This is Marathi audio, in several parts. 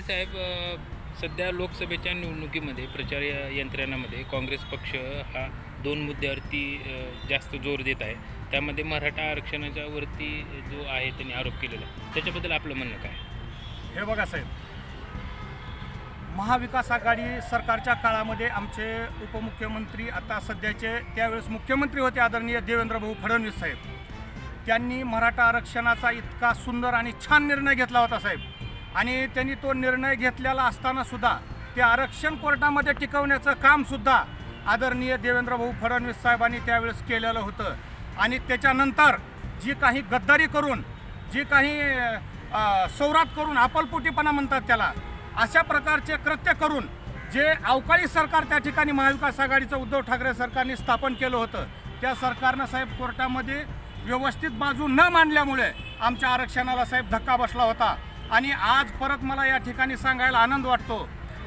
साहेब सध्या लोकसभेच्या निवडणुकीमध्ये प्रचार य- यंत्रणेमध्ये काँग्रेस पक्ष हा दोन मुद्द्यावरती जास्त जोर देत आहे. त्यामध्ये मराठा आरक्षणाच्या वरती जो आहे त्यांनी आरोप केलेला. त्याच्याबद्दल आपलं म्हणणं काय? हे बघा साहेब महाविकास आघाडी सरकारच्या काळामध्ये आमचे उपमुख्यमंत्री आता सध्याचे त्यावेळेस मुख्यमंत्री होते आदरणीय देवेंद्रभाऊ फडणवीस साहेब. त्यांनी मराठा आरक्षणाचा इतका सुंदर आणि छान निर्णय घेतला होता साहेब. आणि त्यांनी तो निर्णय घेतलेला असतानासुद्धा ते आरक्षण कोर्टामध्ये टिकवण्याचं कामसुद्धा आदरणीय देवेंद्रभाऊ फडणवीस साहेबांनी त्यावेळेस केलेलं होतं. आणि त्याच्यानंतर जी काही गद्दारी करून जी काही सौरात करून आपलपोटीपणा म्हणतात त्याला अशा प्रकारचे कृत्य करून जे अवकाळी सरकार त्या ठिकाणी महाविकास आघाडीचं उद्धव ठाकरे सरकारने स्थापन केलं होतं त्या सरकारनं साहेब कोर्टामध्ये व्यवस्थित बाजू न मांडल्यामुळे आमच्या आरक्षणाला साहेब धक्का बसला होता. आणि आज परत मला या ठिकाणी सांगायला आनंद वाटतो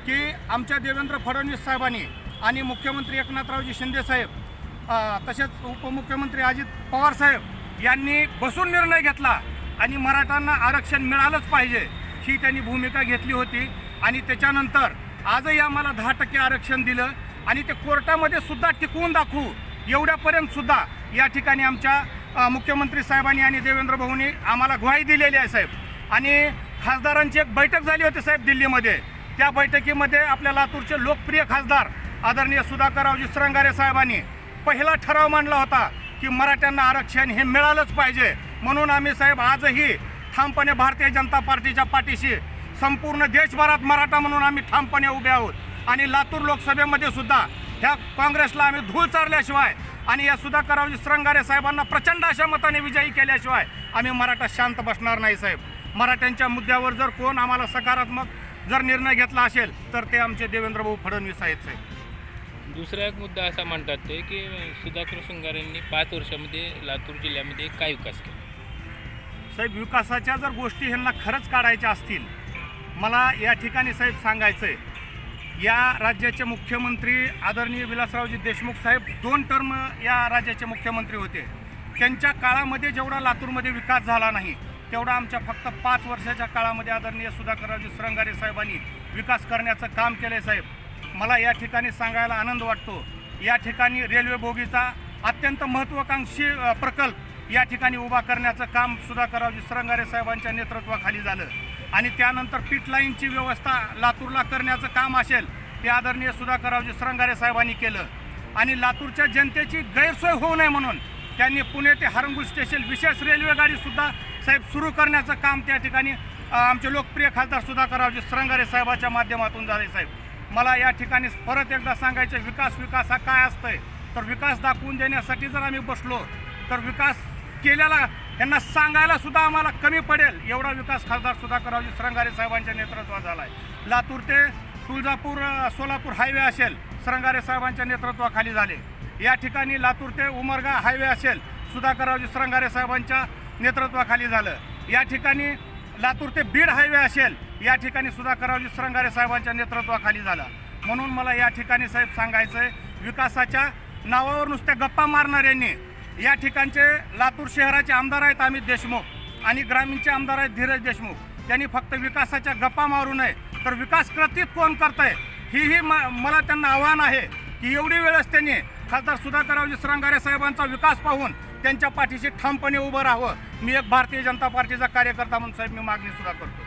की आमच्या देवेंद्र फडणवीस साहेबांनी आणि मुख्यमंत्री एकनाथरावजी शिंदे साहेब तसेच उपमुख्यमंत्री अजित पवार साहेब यांनी बसून निर्णय घेतला आणि मराठ्यांना आरक्षण मिळालंच पाहिजे ही त्यांनी भूमिका घेतली होती. आणि त्याच्यानंतर आजही आम्हाला दहा टक्के आरक्षण दिलं आणि ते कोर्टामध्ये सुद्धा टिकवून दाखवू एवढ्यापर्यंत सुद्धा या ठिकाणी आमच्या मुख्यमंत्री साहेबांनी आणि देवेंद्र भाऊंनी आम्हाला ग्वाही दिलेली आहे साहेब. आणि खासदारांची एक बैठक झाली होती साहेब दिल्लीमध्ये. त्या बैठकीमध्ये आपल्या लातूरचे लोकप्रिय खासदार आदरणीय सुधाकररावजी श्रंगारे साहेबांनी पहिला ठराव मांडला होता की मराठ्यांना आरक्षण हे मिळालंच पाहिजे. म्हणून आम्ही साहेब आजही ठामपणे भारतीय जनता पार्टीच्या पाठीशी संपूर्ण देशभरात मराठा म्हणून आम्ही ठामपणे उभे आहोत. आणि लातूर लोकसभेमध्ये सुद्धा ह्या काँग्रेसला आम्ही धूळ चारल्याशिवाय आणि या सुधाकररावजी श्रंगारे साहेबांना प्रचंड अशा मताने विजयी केल्याशिवाय आम्ही मराठा शांत बसणार नाही साहेब. मराठ्यांच्या मुद्द्यावर जर कोण आम्हाला सकारात्मक जर निर्णय घेतला असेल तर ते आमचे देवेंद्रभाऊ फडणवीस आहेत साहेब. दुसरा एक मुद्दा असा म्हणतात ते की सुधाकर शृंगारेंनी पाच वर्षामध्ये लातूर जिल्ह्यामध्ये काय विकास केला? साहेब विकासाच्या जर गोष्टी ह्यांना खरंच काढायच्या असतील मला या ठिकाणी साहेब सांगायचं आहे या राज्याचे मुख्यमंत्री आदरणीय विलासरावजी देशमुख साहेब दोन टर्म या राज्याचे मुख्यमंत्री होते. त्यांच्या काळामध्ये जेवढा लातूरमध्ये विकास झाला नाही तेवढा आमच्या फक्त पाच वर्षाच्या काळामध्ये आदरणीय सुधाकररावजी श्रंगारे साहेबांनी विकास करण्याचं काम केलं आहे साहेब. मला या ठिकाणी सांगायला आनंद वाटतो. या ठिकाणी रेल्वे बोगीचा अत्यंत महत्त्वाकांक्षी प्रकल्प या ठिकाणी उभा करण्याचं काम सुधाकररावजी श्रंगारे साहेबांच्या नेतृत्वाखाली झालं. आणि त्यानंतर पिटलाईनची व्यवस्था लातूरला करण्याचं काम असेल ते आदरणीय सुधाकररावजी श्रंगारे साहेबांनी केलं. आणि लातूरच्या जनतेची गैरसोय होऊ नये म्हणून त्यांनी पुणे ते हरंगुल स्टेशन विशेष रेल्वेगाडीसुद्धा साहेब सुरू करण्याचं काम त्या ठिकाणी आमचे लोकप्रिय खासदार सुधाकररावजी श्रंगारे साहेबाच्या माध्यमातून झाले साहेब. मला या ठिकाणी परत एकदा सांगायचं विकास विकास हा काय असतंय? तर विकास दाखवून देण्यासाठी जर आम्ही बसलो तर विकास केलेला यांना सांगायला सुद्धा आम्हाला कमी पडेल एवढा विकास खासदार सुधाकररावजी श्रंगारे साहेबांच्या नेतृत्वात झाला आहे लातूर ते तुळजापूर सोलापूर हायवे असेल श्रंगारे साहेबांच्या नेतृत्वाखाली झाले. या ठिकाणी लातूर ते उमरगा हायवे असेल सुधाकररावजी श्रंगारे साहेबांच्या नेतृत्वाखाली झालं. या ठिकाणी लातूर ते बीड हायवे असेल या ठिकाणी सुधाकररावजी श्रंगारे साहेबांच्या नेतृत्वाखाली झाला. म्हणून मला या ठिकाणी साहेब सांगायचं आहे विकासाच्या नावावर नुसत्या गप्पा मारणाऱ्यांनी या ठिकाणचे लातूर शहराचे आमदार आहेत अमित देशमुख आणि ग्रामीणचे आमदार आहेत धीरज देशमुख. त्यांनी फक्त विकासाच्या गप्पा मारू नये तर विकास कृतीत कोण करतंय आहे हीही म मला त्यांना आव्हान आहे की एवढी वेळेस त्यांनी खासदार सुधाकररावजी श्रंगारे साहेबांचा विकास पाहून त्यांच्या पाठीशी ठामपणे उभं राहावं. मी एक भारतीय जनता पार्टीचा कार्यकर्ता म्हणून साहेब मी मागणी सुद्धा करतो.